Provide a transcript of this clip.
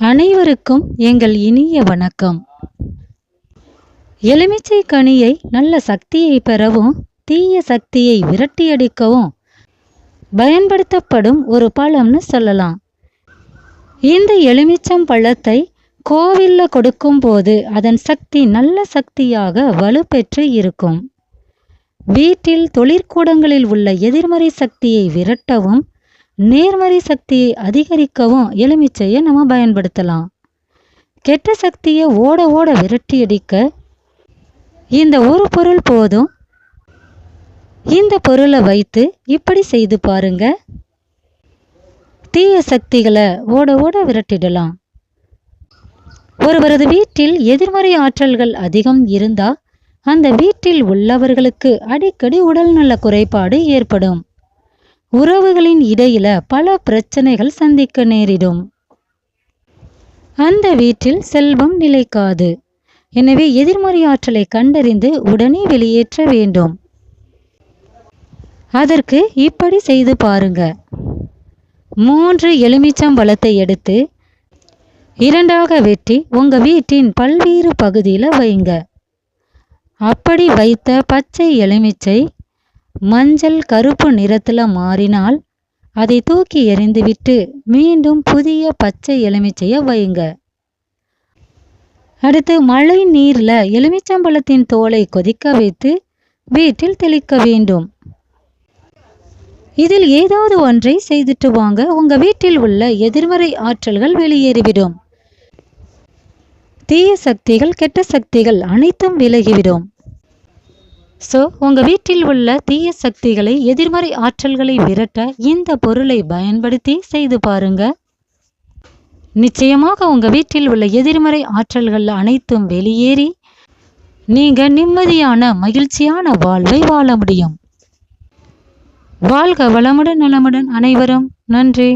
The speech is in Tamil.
அனைவருக்கும் எங்கள் இனிய வணக்கம். எலுமிச்சை கனியை நல்ல சக்தியை பெறவும் தீய சக்தியை விரட்டியடிக்கவும் பயன்படுத்தப்படும் ஒரு பழம்னு சொல்லலாம். இந்த எலுமிச்சம் பழத்தை கோவிலில் கொடுக்கும்போது அதன் சக்தி நல்ல சக்தியாக வலுப்பெற்று இருக்கும். வீட்டில் தொழிற்கூடங்களில் உள்ள எதிர்மறை சக்தியை விரட்டவும் நேர்மறை சக்தியை அதிகரிக்கவும் எலுமிச்சையை நம்ம பயன்படுத்தலாம். கெட்ட சக்தியை ஓட ஓட விரட்டி அடிக்க இந்த ஒரு பொருள் போதும். இந்த பொருளை வைத்து இப்படி செய்து பாருங்க. தீய சக்திகளை ஓட ஓட விரட்டிடலாம். ஒருவரது வீட்டில் எதிர்மறை ஆற்றல்கள் அதிகம் இருந்தா அந்த வீட்டில் உள்ளவர்களுக்கு அடிக்கடி உடல்நல குறைபாடு ஏற்படும். உறவுகளின் இடையில பல பிரச்சனைகள் சந்திக்க நேரிடும். அந்த வீட்டில் செல்வம் நிலைக்காது. எனவே எதிர்மறை ஆற்றலை கண்டறிந்து உடனே வெளியேற்ற வேண்டும். அதற்கு இப்படி செய்து பாருங்க. மூன்று எலுமிச்சம் பழத்தை எடுத்து இரண்டாக வெட்டி உங்க வீட்டின் பல்வேறு பகுதியில் வைங்க. அப்படி வைத்த பச்சை எலுமிச்சை மஞ்சள் கருப்பு நிறத்தில் மாறினால் அதை தூக்கி எறிந்துவிட்டு மீண்டும் புதிய பச்சை எலுமிச்சையை வைங்க அடுத்து மழை நீரில் எலுமிச்சம்பழத்தின் தோலை கொதிக்க வைத்து வீட்டில் தெளிக்க வேண்டும். இதில் ஏதாவது ஒன்றை செய்துட்டு வாங்க. உங்க வீட்டில் உள்ள எதிர்மறை ஆற்றல்கள் வெளியேறிவிடும். தீய சக்திகள் கெட்ட சக்திகள் அனைத்தும் விலகிவிடும். ஸோ உங்கள் வீட்டில் உள்ள தீய சக்திகளை எதிர்மறை ஆற்றல்களை விரட்ட இந்த பொருளை பயன்படுத்தி செய்து பாருங்க. நிச்சயமாக உங்கள் வீட்டில் உள்ள எதிர்மறை ஆற்றல்கள் அனைத்தும் வெளியேறி நீங்கள் நிம்மதியான மகிழ்ச்சியான வாழ்வை வாழ முடியும். வாழ்க வளமுடன் நலமுடன் அனைவரும். நன்றி.